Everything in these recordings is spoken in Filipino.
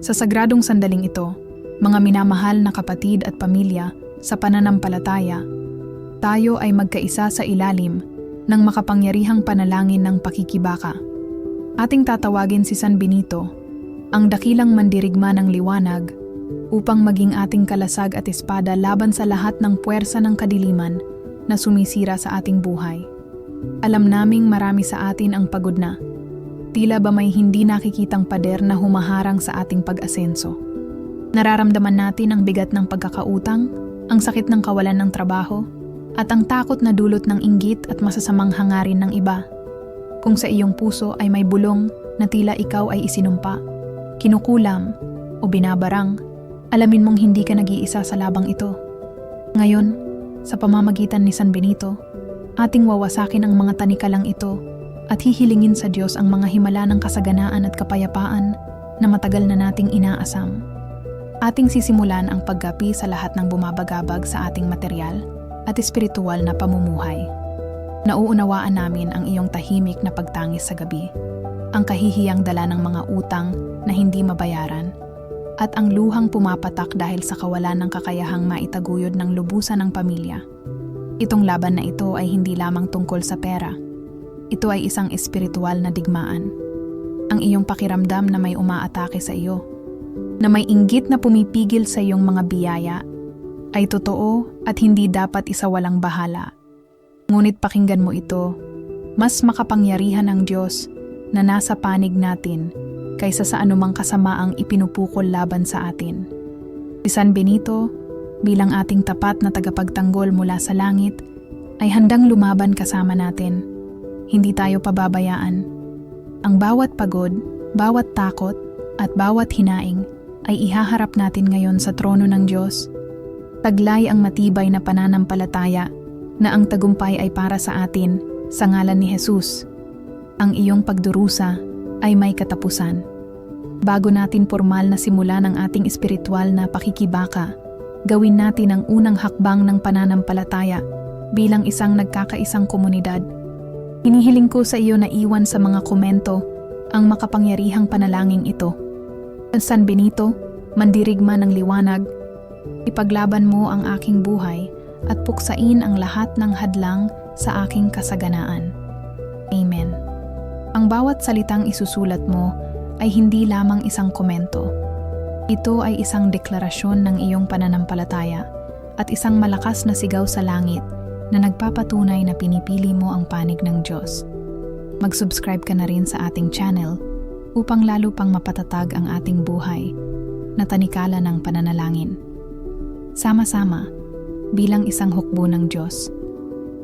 Sa sagradong sandaling ito, mga minamahal na kapatid at pamilya sa pananampalataya, tayo ay magkaisa sa ilalim ng makapangyarihang panalangin ng pakikibaka. Ating tatawagin si San Benito, ang dakilang mandirigma ng liwanag, upang maging ating kalasag at espada laban sa lahat ng puwersa ng kadiliman na sumisira sa ating buhay. Alam naming marami sa atin ang pagod na. Tila ba may hindi nakikitang pader na humaharang sa ating pag-asenso. Nararamdaman natin ang bigat ng pagkakautang, ang sakit ng kawalan ng trabaho, at ang takot na dulot ng inggit at masasamang hangarin ng iba. Kung sa iyong puso ay may bulong na tila ikaw ay isinumpa, kinukulam, o binabarang, alamin mong hindi ka nag-iisa sa labang ito. Ngayon, sa pamamagitan ni San Benito, ating wawasakin ang mga tanikalang ito at hihilingin sa Diyos ang mga himala ng kasaganaan at kapayapaan na matagal na nating inaasam. Ating sisimulan ang paggapi sa lahat ng bumabagabag sa ating material at espiritual na pamumuhay. Nauunawaan namin ang iyong tahimik na pagtangis sa gabi, ang kahihiyang dala ng mga utang na hindi mabayaran, at ang luhang pumapatak dahil sa kawalan ng kakayahang maitaguyod ng lubusan ng pamilya. Itong laban na ito ay hindi lamang tungkol sa pera. Ito ay isang espiritual na digmaan. Ang iyong pakiramdam na may umaatake sa iyo, na may inggit na pumipigil sa iyong mga biyaya, ay totoo at hindi dapat isawalang bahala. Ngunit pakinggan mo ito, mas makapangyarihan ang Diyos na nasa panig natin kaysa sa anumang kasamaang ipinupukol laban sa atin. Si San Benito, bilang ating tapat na tagapagtanggol mula sa langit, ay handang lumaban kasama natin. Hindi tayo pababayaan. Ang bawat pagod, bawat takot, at bawat hinaing ay ihaharap natin ngayon sa trono ng Diyos. Taglay ang matibay na pananampalataya na ang tagumpay ay para sa atin sa ngalan ni Jesus. Ang iyong pagdurusa ay may katapusan. Bago natin formal na simula ng ating espiritual na pakikibaka, gawin natin ang unang hakbang ng pananampalataya bilang isang nagkakaisang komunidad. Inihiling ko sa iyo na iwan sa mga komento ang makapangyarihang panalangin ito. San Benito, mandirigma ng liwanag, ipaglaban mo ang aking buhay at puksain ang lahat ng hadlang sa aking kasaganaan. Amen. Ang bawat salitang isusulat mo ay hindi lamang isang komento. Ito ay isang deklarasyon ng iyong pananampalataya at isang malakas na sigaw sa langit na nagpapatunay na pinipili mo ang panig ng Diyos. Mag-subscribe ka na rin sa ating channel upang lalo pang mapatatag ang ating buhay na tanikala ng pananalangin. Sama-sama, bilang isang hukbo ng Diyos.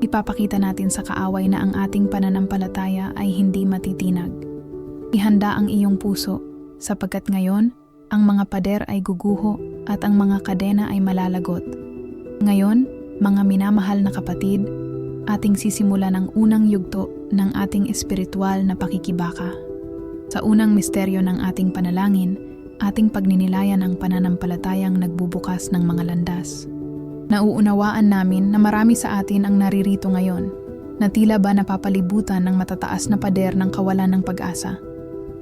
Ipapakita natin sa kaaway na ang ating pananampalataya ay hindi matitinag. Ihanda ang iyong puso sapagkat ngayon ang mga pader ay guguho at ang mga kadena ay malalagot. Ngayon, mga minamahal na kapatid, ating sisimulan ang unang yugto ng ating espiritual na pakikibaka. Sa unang misteryo ng ating panalangin, ating pagninilayan ang pananampalatayang nagbubukas ng mga landas. Nauunawaan namin na marami sa atin ang naririto ngayon, na tila ba napapalibutan ng matataas na pader ng kawalan ng pag-asa.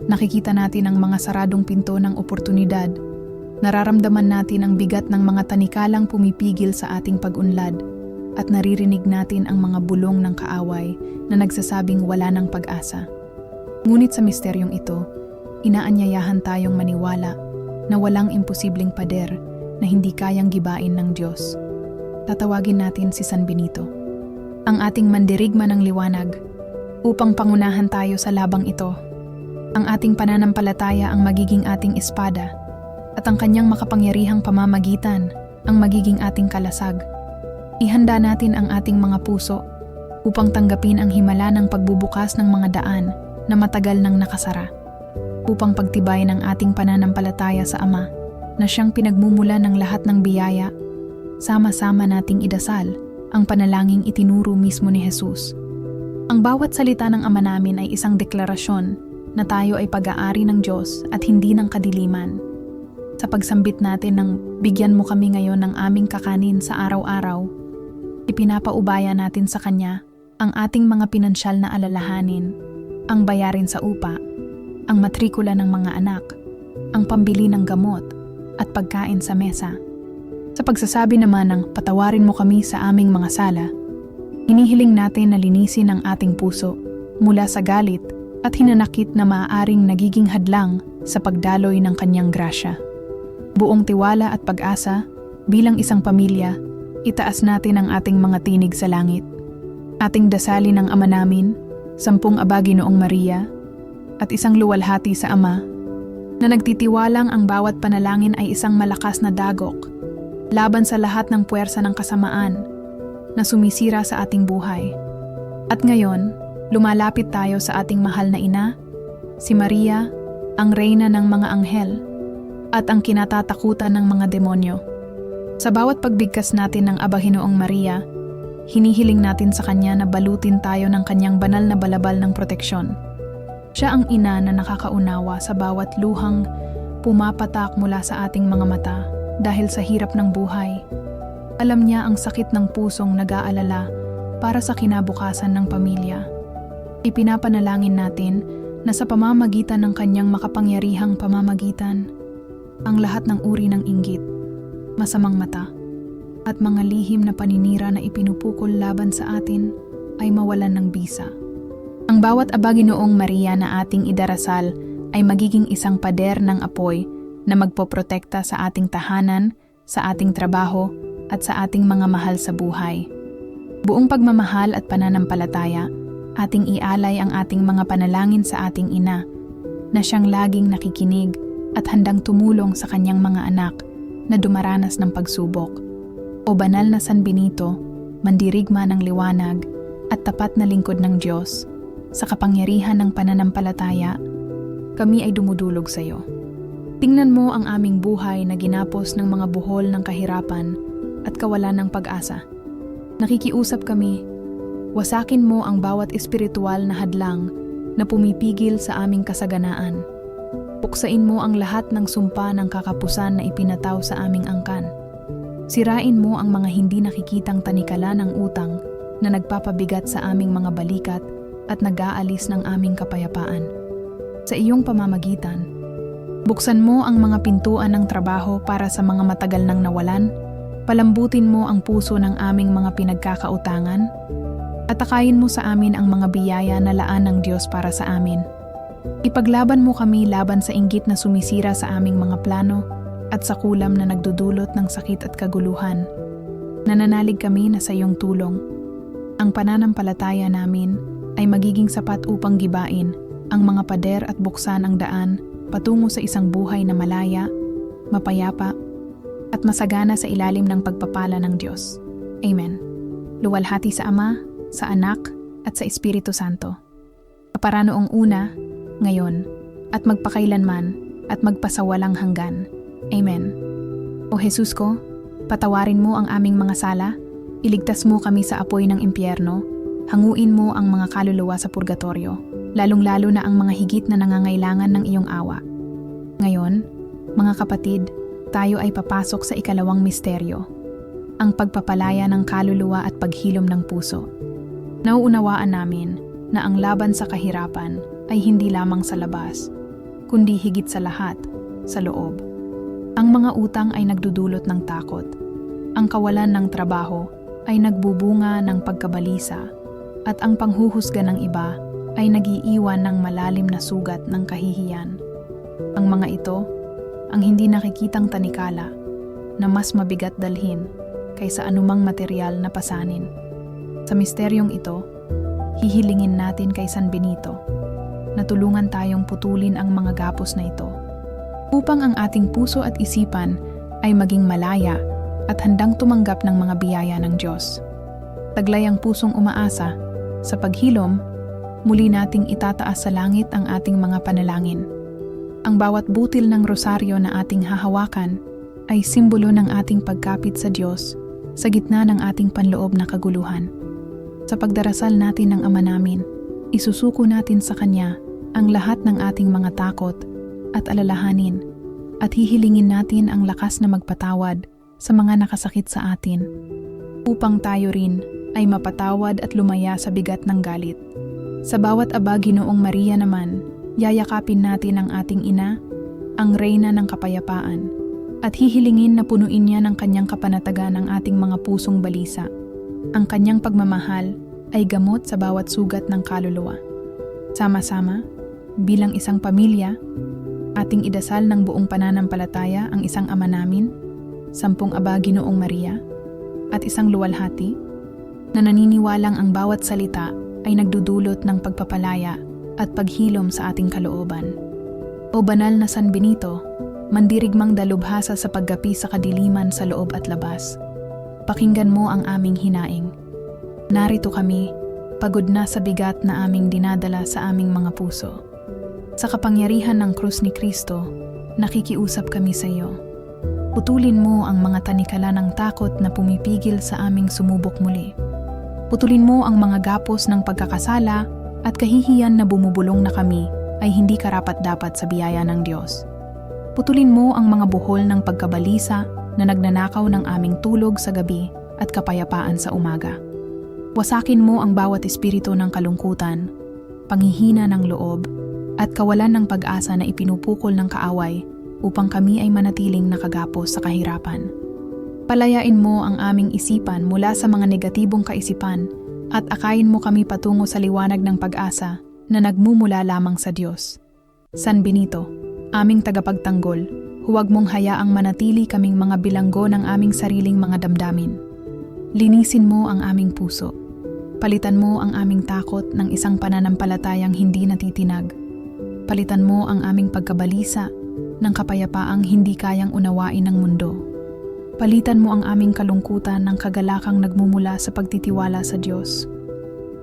Nakikita natin ang mga saradong pinto ng oportunidad. Nararamdaman natin ang bigat ng mga tanikalang pumipigil sa ating pag-unlad at naririnig natin ang mga bulong ng kaaway na nagsasabing wala ng pag-asa. Ngunit sa misteryong ito, inaanyayahan tayong maniwala na walang imposibleng pader na hindi kayang gibain ng Diyos tatawagin natin si San Benito. Ang ating mandirigma ng liwanag upang pangunahan tayo sa labang ito. Ang ating pananampalataya ang magiging ating espada at ang kanyang makapangyarihang pamamagitan ang magiging ating kalasag. Ihanda natin ang ating mga puso upang tanggapin ang himala ng pagbubukas ng mga daan na matagal nang nakasara upang pagtibayin ang ating pananampalataya sa Ama na siyang pinagmumula ng lahat ng biyaya sama-sama nating idasal ang panalangin itinuro mismo ni Jesus. Ang bawat salita ng Ama namin ay isang deklarasyon na tayo ay pag-aari ng Diyos at hindi ng kadiliman. Sa pagsambit natin ng bigyan mo kami ngayon ng aming kakanin sa araw-araw, ipinapaubaya natin sa Kanya ang ating mga pinansyal na alalahanin, ang bayarin sa upa, ang matrikula ng mga anak, ang pambili ng gamot at pagkain sa mesa. Sa pagsasabi naman ng patawarin mo kami sa aming mga sala, hinihiling natin na linisin ang ating puso mula sa galit at hinanakit na maaaring nagiging hadlang sa pagdaloy ng kanyang grasya. Buong tiwala at pag-asa, bilang isang pamilya, itaas natin ang ating mga tinig sa langit. Ating dasalin ang Ama namin, sampung abagi noong Maria, at isang luwalhati sa Ama, na nagtitiwalang ang bawat panalangin ay isang malakas na dagok, laban sa lahat ng puwersa ng kasamaan na sumisira sa ating buhay. At ngayon, lumalapit tayo sa ating mahal na ina, si Maria, ang reyna ng mga anghel, at ang kinatatakutan ng mga demonyo. Sa bawat pagbigkas natin ng Abahinoong Maria, hinihiling natin sa Kanya na balutin tayo ng Kanyang banal na balabal ng proteksyon. Siya ang ina na nakakaunawa sa bawat luhang pumapatak mula sa ating mga mata dahil sa hirap ng buhay. Alam niya ang sakit ng pusong nag-aalala para sa kinabukasan ng pamilya. Ipinapanalangin natin na sa pamamagitan ng kanyang makapangyarihang pamamagitan, ang lahat ng uri ng inggit, masamang mata, at mga lihim na paninira na ipinupukol laban sa atin ay mawalan ng bisa. Ang bawat abagi noong Maria na ating idarasal ay magiging isang pader ng apoy na magpoprotekta sa ating tahanan, sa ating trabaho, at sa ating mga mahal sa buhay. Buong pagmamahal at pananampalataya, ating ialay ang ating mga panalangin sa ating ina, na siyang laging nakikinig at handang tumulong sa kanyang mga anak na dumaranas ng pagsubok. O banal na San Benito, mandirigma ng liwanag at tapat na lingkod ng Diyos, sa kapangyarihan ng pananampalataya, kami ay dumudulog sa iyo. Tingnan mo ang aming buhay na ginapos ng mga buhol ng kahirapan at kawalan ng pag-asa. Nakikiusap kami, wasakin mo ang bawat espiritual na hadlang na pumipigil sa aming kasaganaan. Puksain mo ang lahat ng sumpa ng kakapusan na ipinataw sa aming angkan. Sirain mo ang mga hindi nakikitang tanikala ng utang na nagpapabigat sa aming mga balikat at nag-aalis ng aming kapayapaan. Sa iyong pamamagitan, buksan mo ang mga pintuan ng trabaho para sa mga matagal nang nawalan, palambutin mo ang puso ng aming mga pinagkakautangan, at akayin mo sa amin ang mga biyaya na laan ng Diyos para sa amin. Ipaglaban mo kami laban sa inggit na sumisira sa aming mga plano at sa kulam na nagdudulot ng sakit at kaguluhan. Nananalig kami na sa iyong tulong. Ang pananampalataya namin ay magiging sapat upang gibain ang mga pader at buksan ang daan patungo sa isang buhay na malaya, mapayapa, at masagana sa ilalim ng pagpapala ng Diyos. Amen. Luwalhati sa Ama, sa Anak, at sa Espiritu Santo. Kapara noong una, ngayon, at magpakailanman, at magpasawalang hanggan. Amen. O Jesus ko, patawarin mo ang aming mga sala, iligtas mo kami sa apoy ng impyerno, hanguin mo ang mga kaluluwa sa purgatorio, lalong-lalo na ang mga higit na nangangailangan ng iyong awa. Ngayon, mga kapatid, tayo ay papasok sa ikalawang misteryo, ang pagpapalaya ng kaluluwa at paghilom ng puso. Nauunawaan namin na ang laban sa kahirapan ay hindi lamang sa labas, kundi higit sa lahat, sa loob. Ang mga utang ay nagdudulot ng takot. Ang kawalan ng trabaho ay nagbubunga ng pagkabalisa at ang panghuhusga ng iba ay nagiiwan ng malalim na sugat ng kahihiyan. Ang mga ito, ang hindi nakikitang tanikala na mas mabigat dalhin kaysa anumang material na pasanin. Sa misteryong ito, hihilingin natin kay San Benito na tulungan tayong putulin ang mga gapos na ito upang ang ating puso at isipan ay maging malaya at handang tumanggap ng mga biyaya ng Diyos. Taglay ang pusong umaasa, sa paghilom, muli nating itataas sa langit ang ating mga panalangin. Ang bawat butil ng rosaryo na ating hahawakan ay simbolo ng ating pagkapit sa Diyos sa gitna ng ating panloob na kaguluhan. Sa pagdarasal natin ng Ama namin, isusuko natin sa Kanya ang lahat ng ating mga takot at alalahanin at hihilingin natin ang lakas na magpatawad sa mga nakasakit sa atin upang tayo rin ay mapatawad at lumaya sa bigat ng galit. Sa bawat abagi noong Maria naman, yayakapin natin ang ating ina, ang reyna ng kapayapaan, at hihilingin na punuin niya ng kanyang kapanatagan ang ating mga pusong balisa. Ang kanyang pagmamahal ay gamot sa bawat sugat ng kaluluwa. Sama-sama, bilang isang pamilya, ating idasal ng buong pananampalataya ang isang ama namin, sampung aba Ginoong Maria, at isang luwalhati na naniniwalang ang bawat salita ay nagdudulot ng pagpapalaya at paghilom sa ating kalooban. O banal na San Benito, mandirigmang dalubhasa sa paggapi sa kadiliman sa loob at labas. Pakinggan mo ang aming hinaing. Narito kami, pagod na sa bigat na aming dinadala sa aming mga puso. Sa kapangyarihan ng krus ni Kristo, nakikiusap kami sa iyo. Putulin mo ang mga tanikala ng takot na pumipigil sa aming sumubok muli. Putulin mo ang mga gapos ng pagkakasala at kahihiyan na bumubulong na kami ay hindi karapat-dapat sa biyaya ng Diyos. Putulin mo ang mga buhol ng pagkabalisa na nagnanakaw ng aming tulog sa gabi at kapayapaan sa umaga. Wasakin mo ang bawat espiritu ng kalungkutan, panghihina ng loob, at kawalan ng pag-asa na ipinupukol ng kaaway upang kami ay manatiling nakagapos sa kahirapan. Palayain mo ang aming isipan mula sa mga negatibong kaisipan at akayin mo kami patungo sa liwanag ng pag-asa na nagmumula lamang sa Diyos. San Benito, aming tagapagtanggol, huwag mong hayaang manatili kaming mga bilanggo ng aming sariling mga damdamin. Linisin mo ang aming puso. Palitan mo ang aming takot ng isang pananampalatayang hindi natitinag. Palitan mo ang aming pagkabalisa ng kapayapaang hindi kayang unawain ng mundo. Palitan mo ang aming kalungkutan ng kagalakang nagmumula sa pagtitiwala sa Diyos.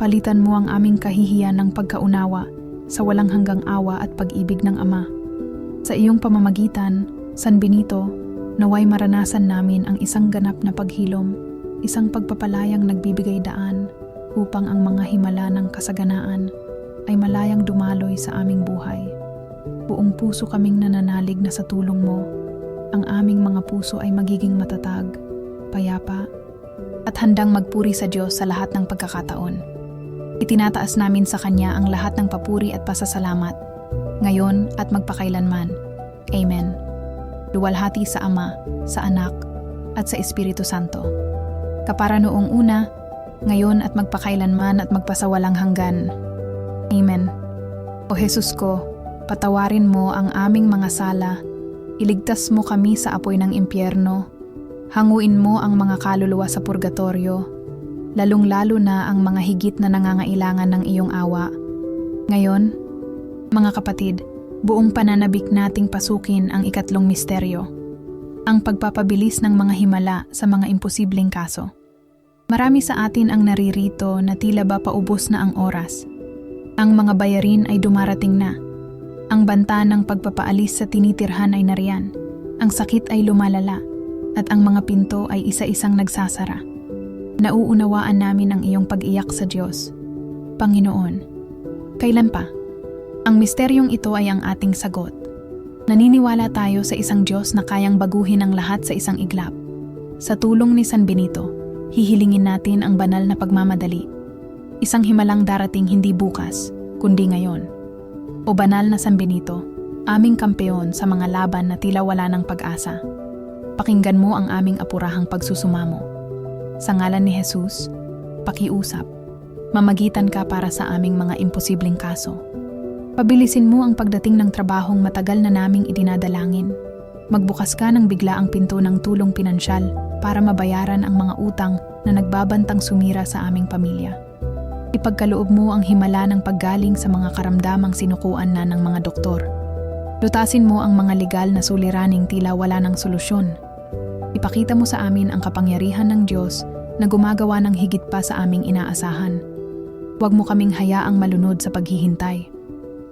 Palitan mo ang aming kahihiyan ng pagkaunawa sa walang hanggang awa at pag-ibig ng Ama. Sa iyong pamamagitan, San Benito, naway maranasan namin ang isang ganap na paghilom, isang pagpapalayang nagbibigay daan upang ang mga himala ng kasaganaan ay malayang dumaloy sa aming buhay. Buong puso kaming nananalig na sa tulong mo, ang aming mga puso ay magiging matatag, payapa, at handang magpuri sa Diyos sa lahat ng pagkakataon. Itinataas namin sa Kanya ang lahat ng papuri at pasasalamat, ngayon at magpakailanman. Amen. Luwalhati sa Ama, sa Anak, at sa Espiritu Santo. Kapara noong una, ngayon at magpakailanman at magpasawalang hanggan. Amen. O Jesus ko, patawarin mo ang aming mga sala, iligtas mo kami sa apoy ng impyerno, hanguin mo ang mga kaluluwa sa purgatorio, lalong-lalo na ang mga higit na nangangailangan ng iyong awa. Ngayon, mga kapatid, buong pananabik nating pasukin ang ikatlong misteryo, ang pagpapabilis ng mga himala sa mga imposibleng kaso. Marami sa atin ang naririto na tila ba paubos na ang oras. Ang mga bayarin ay dumarating na. Ang banta ng pagpapaalis sa tinitirhan ay nariyan. Ang sakit ay lumalala. At ang mga pinto ay isa-isang nagsasara. Nauunawaan namin ang iyong pag-iyak sa Diyos. Panginoon, kailan pa? Ang misteryong ito ay ang ating sagot. Naniniwala tayo sa isang Diyos na kayang baguhin ang lahat sa isang iglap. Sa tulong ni San Benito, hihilingin natin ang banal na pagmamadali. Isang himalang darating hindi bukas, kundi ngayon. O banal na San Benito, aming kampeon sa mga laban na tila wala ng pag-asa. Pakinggan mo ang aming apurahang pagsusumamo. Sa ngalan ni Jesus, pakiusap. Mamagitan ka para sa aming mga imposibleng kaso. Pabilisin mo ang pagdating ng trabahong matagal na naming idinadalangin. Magbukas ka ng bigla ang pinto ng tulong pinansyal para mabayaran ang mga utang na nagbabantang sumira sa aming pamilya. Ipagkaloob mo ang himala ng paggaling sa mga karamdamang sinukuan na ng mga doktor. Lutasin mo ang mga legal na suliraning tila wala ng solusyon. Ipakita mo sa amin ang kapangyarihan ng Diyos na gumagawa ng higit pa sa aming inaasahan. Huwag mo kaming hayaang malunod sa paghihintay.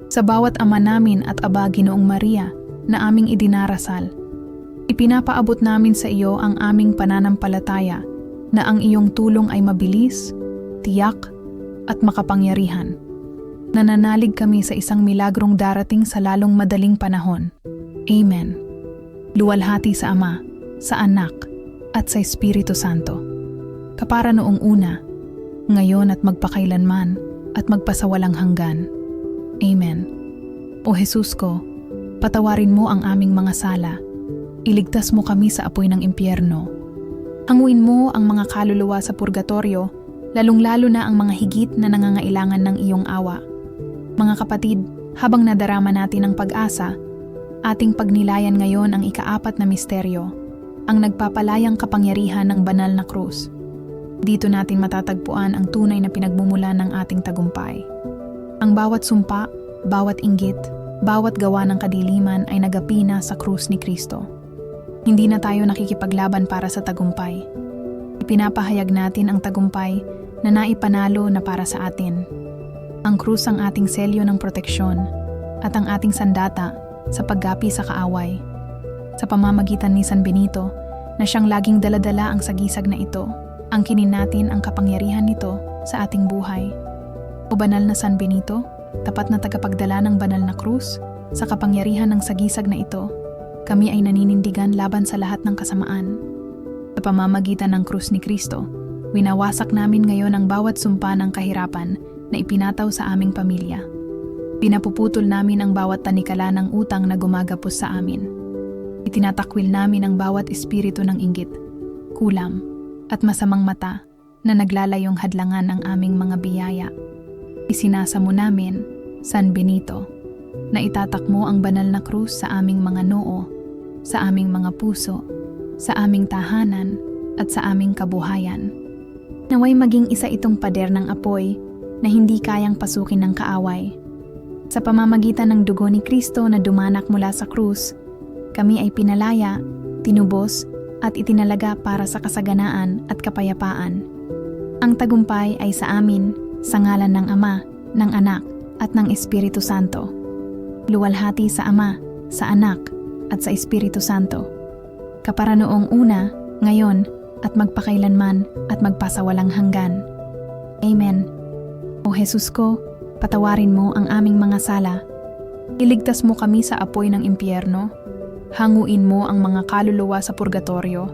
Sa bawat ama namin at aba Ginoong Maria na aming idinarasal, ipinapaabot namin sa iyo ang aming pananampalataya na ang iyong tulong ay mabilis, tiyak, at makapangyarihan. Nananalig kami sa isang milagrong darating sa lalong madaling panahon. Amen. Luwalhati sa Ama, sa Anak, at sa Espiritu Santo. Kapara noong una, ngayon at magpakailanman, at magpasawalang hanggan. Amen. O Jesus ko, Patawarin mo ang aming mga sala. Iligtas mo kami sa apoy ng impyerno. Hanguin mo ang mga kaluluwa sa purgatorio, lalong-lalo na ang mga higit na nangangailangan ng iyong awa. Mga kapatid, habang nadarama natin ang pag-asa, ating pagnilayan ngayon ang ikaapat na misteryo, ang nagpapalayang kapangyarihan ng banal na krus. Dito natin matatagpuan ang tunay na pinagmumula ng ating tagumpay. Ang bawat sumpa, bawat inggit, bawat gawa ng kadiliman ay nagapina sa krus ni Kristo. Hindi na tayo nakikipaglaban para sa tagumpay. Ipinapahayag natin ang tagumpay na naipanalo na para sa atin. Ang krus ang ating selyo ng proteksyon at ang ating sandata sa paggapi sa kaaway. Sa pamamagitan ni San Benito, na siyang laging daladala ang sagisag na ito, ang kinin natin ang kapangyarihan nito sa ating buhay. O banal na San Benito, tapat na tagapagdala ng banal na krus, sa kapangyarihan ng sagisag na ito, kami ay naninindigan laban sa lahat ng kasamaan. Sa pamamagitan ng krus ni Kristo, winawasak namin ngayon ang bawat sumpa ng kahirapan na ipinataw sa aming pamilya. Pinapuputol namin ang bawat tanikala ng utang na gumagapos sa amin. Itinatakwil namin ang bawat espiritu ng inggit, kulam, at masamang mata na naglalayong hadlangan ang aming mga biyaya. Isinasa mo namin, San Benito, na itatak mo ang banal na krus sa aming mga noo, sa aming mga puso, sa aming tahanan, at sa aming kabuhayan. Naway maging isa itong pader ng apoy na hindi kayang pasukin ng kaaway. Sa pamamagitan ng dugo ni Kristo na dumanak mula sa krus, kami ay pinalaya, tinubos, at itinalaga para sa kasaganaan at kapayapaan. Ang tagumpay ay sa amin, sa ngalan ng Ama, ng Anak, at ng Espiritu Santo. Luwalhati sa Ama, sa Anak, at sa Espiritu Santo. Kapara noong una, ngayon, at magpakailanman, at magpasawalang hanggan. Amen. O Jesus ko, patawarin mo ang aming mga sala. Iligtas mo kami sa apoy ng impyerno. Hanguin mo ang mga kaluluwa sa purgatorio,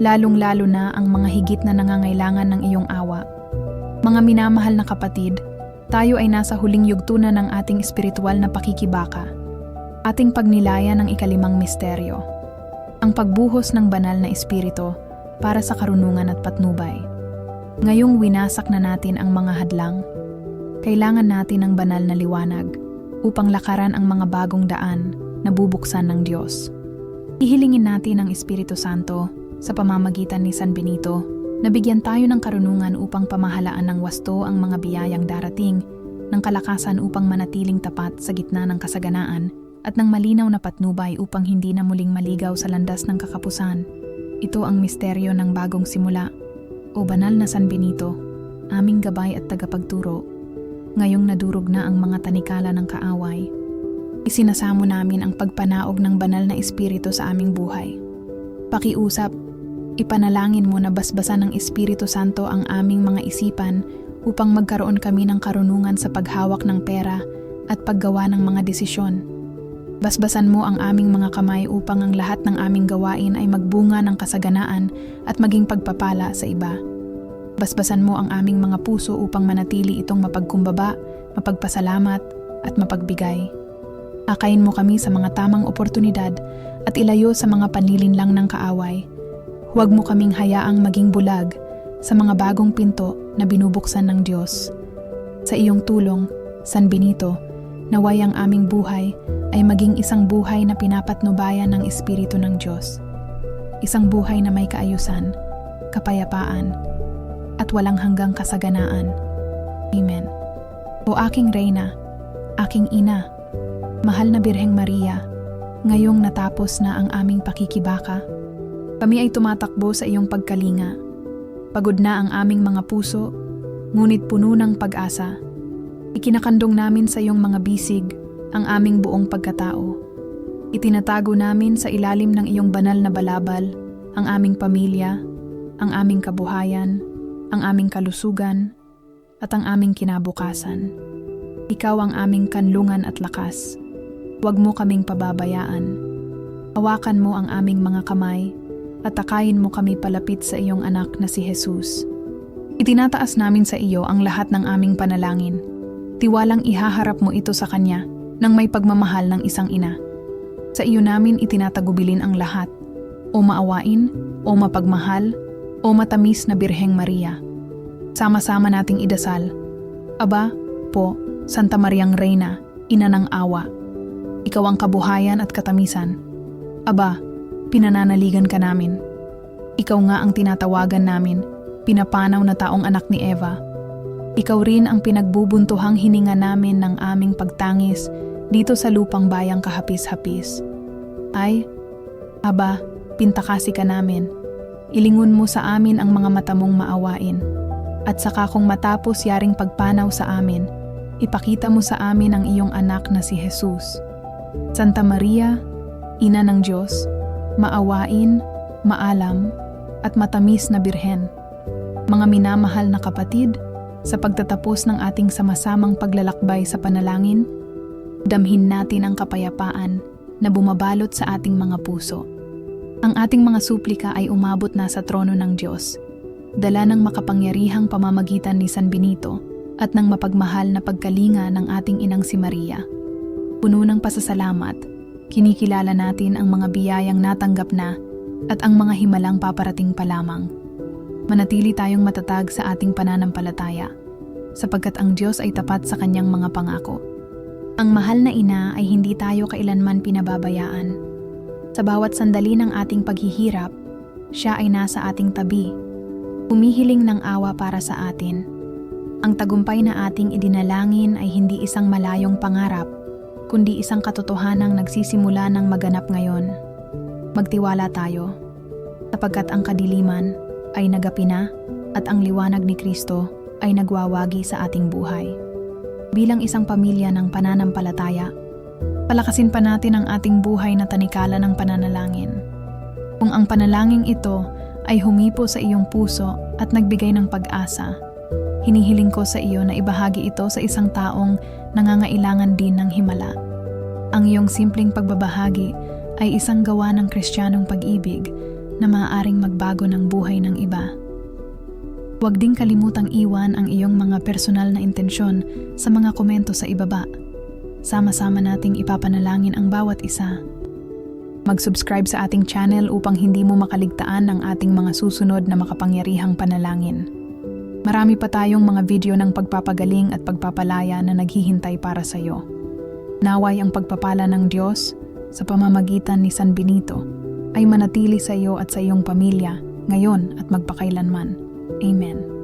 lalong-lalo na ang mga higit na nangangailangan ng iyong awa. Mga minamahal na kapatid, tayo ay nasa huling yugto na ng ating espiritual na pakikibaka. Ating pagnilayan ng ikalimang misteryo. Ang pagbuhos ng banal na espiritu para sa karunungan at patnubay. Ngayong winasak na natin ang mga hadlang, kailangan natin ng banal na liwanag upang lakaran ang mga bagong daan na bubuksan ng Diyos. Ihilingin natin ang Espiritu Santo sa pamamagitan ni San Benito na bigyan tayo ng karunungan upang pamahalaan ng wasto ang mga biyayang darating, ng kalakasan upang manatiling tapat sa gitna ng kasaganaan, at ng malinaw na patnubay upang hindi na muling maligaw sa landas ng kakapusan. Ito ang misteryo ng bagong simula. O banal na San Benito, aming gabay at tagapagturo, ngayong nadurog na ang mga tanikala ng kaaway. Isinasamo namin ang pagpanaog ng banal na espiritu sa aming buhay. Pakiusap, ipanalangin mo na basbasan ng Espiritu Santo ang aming mga isipan upang magkaroon kami ng karunungan sa paghawak ng pera at paggawa ng mga desisyon. Basbasan mo ang aming mga kamay upang ang lahat ng aming gawain ay magbunga ng kasaganaan at maging pagpapala sa iba. Basbasan mo ang aming mga puso upang manatili itong mapagkumbaba, mapagpasalamat, at mapagbigay. Akayin mo kami sa mga tamang oportunidad at ilayo sa mga panlilinlang ng kaaway. Huwag mo kaming hayaang maging bulag sa mga bagong pinto na binubuksan ng Diyos. Sa iyong tulong, San Benito, naway ang aming buhay ay maging isang buhay na pinapatnubayan ng Espiritu ng Diyos. Isang buhay na may kaayusan, kapayapaan, at walang hanggang kasaganaan. Amen. O aking Reyna, aking Ina, Mahal na Birheng Maria, ngayong natapos na ang aming pakikibaka, kami ay tumatakbo sa iyong pagkalinga. Pagod na ang aming mga puso, ngunit puno ng pag-asa. Ikinakandong namin sa iyong mga bisig ang aming buong pagkatao. Itinatago namin sa ilalim ng iyong banal na balabal ang aming pamilya, ang aming kabuhayan, ang aming kalusugan, at ang aming kinabukasan. Ikaw ang aming kanlungan at lakas. Huwag mo kaming pababayaan. Hawakan mo ang aming mga kamay at takayin mo kami palapit sa iyong anak na si Jesus. Itinataas namin sa iyo ang lahat ng aming panalangin. Tiwalang ihaharap mo ito sa Kanya nang may pagmamahal ng isang ina. Sa iyo namin itinatagubilin ang lahat, o maawain, o mapagmahal, o matamis na Birheng Maria. Sama-sama nating idasal. Aba, po, Santa Mariang Reyna, ina ng awa. Ikaw ang kabuhayan at katamisan. Aba, pinananaligan ka namin. Ikaw nga ang tinatawagan namin, pinapanaw na taong anak ni Eva. Ikaw rin ang pinagbubuntuhang hininga namin ng aming pagtangis dito sa lupang bayang kahapis-hapis. Ay, aba, pintakasi ka namin. Ilingon mo sa amin ang mga mata mong maawain. At saka kung matapos yaring pagpanaw sa amin, ipakita mo sa amin ang iyong anak na si Jesus. Santa Maria, Ina ng Diyos, maawain, maalam, at matamis na birhen. Mga minamahal na kapatid, sa pagtatapos ng ating sama-samang paglalakbay sa panalangin, damhin natin ang kapayapaan na bumabalot sa ating mga puso. Ang ating mga suplika ay umabot na sa trono ng Diyos, dala ng makapangyarihang pamamagitan ni San Benito at ng mapagmahal na pagkalinga ng ating inang si Maria. Puno ng pasasalamat, kinikilala natin ang mga biyayang natanggap na at ang mga himalang paparating pa lamang. Manatili tayong matatag sa ating pananampalataya, sapagkat ang Diyos ay tapat sa kanyang mga pangako. Ang mahal na ina ay hindi tayo kailanman pinababayaan. Sa bawat sandali ng ating paghihirap, siya ay nasa ating tabi, humihiling ng awa para sa atin. Ang tagumpay na ating idinalangin ay hindi isang malayong pangarap, kundi isang katotohanang nagsisimula ng maganap ngayon. Magtiwala tayo, sapagkat ang kadiliman ay nagapi na at ang liwanag ni Kristo ay nagwawagi sa ating buhay. Bilang isang pamilya ng pananampalataya, palakasin pa natin ang ating buhay na tanikala ng pananalangin. Kung ang panalangin ito ay humipo sa iyong puso at nagbigay ng pag-asa, hinihiling ko sa iyo na ibahagi ito sa isang taong nangangailangan din ng himala. Ang iyong simpleng pagbabahagi ay isang gawa ng kristyanong pag-ibig na maaaring magbago ng buhay ng iba. Huwag ding kalimutang iwan ang iyong mga personal na intensyon sa mga komento sa ibaba. Sama-sama nating ipapanalangin ang bawat isa. Mag-subscribe sa ating channel upang hindi mo makaligtaan ang ating mga susunod na makapangyarihang panalangin. Marami pa tayong mga video ng pagpapagaling at pagpapalaya na naghihintay para sa iyo. Naway ang pagpapala ng Diyos sa pamamagitan ni San Benito ay manatili sa iyo at sa iyong pamilya ngayon at magpakailanman. Amen.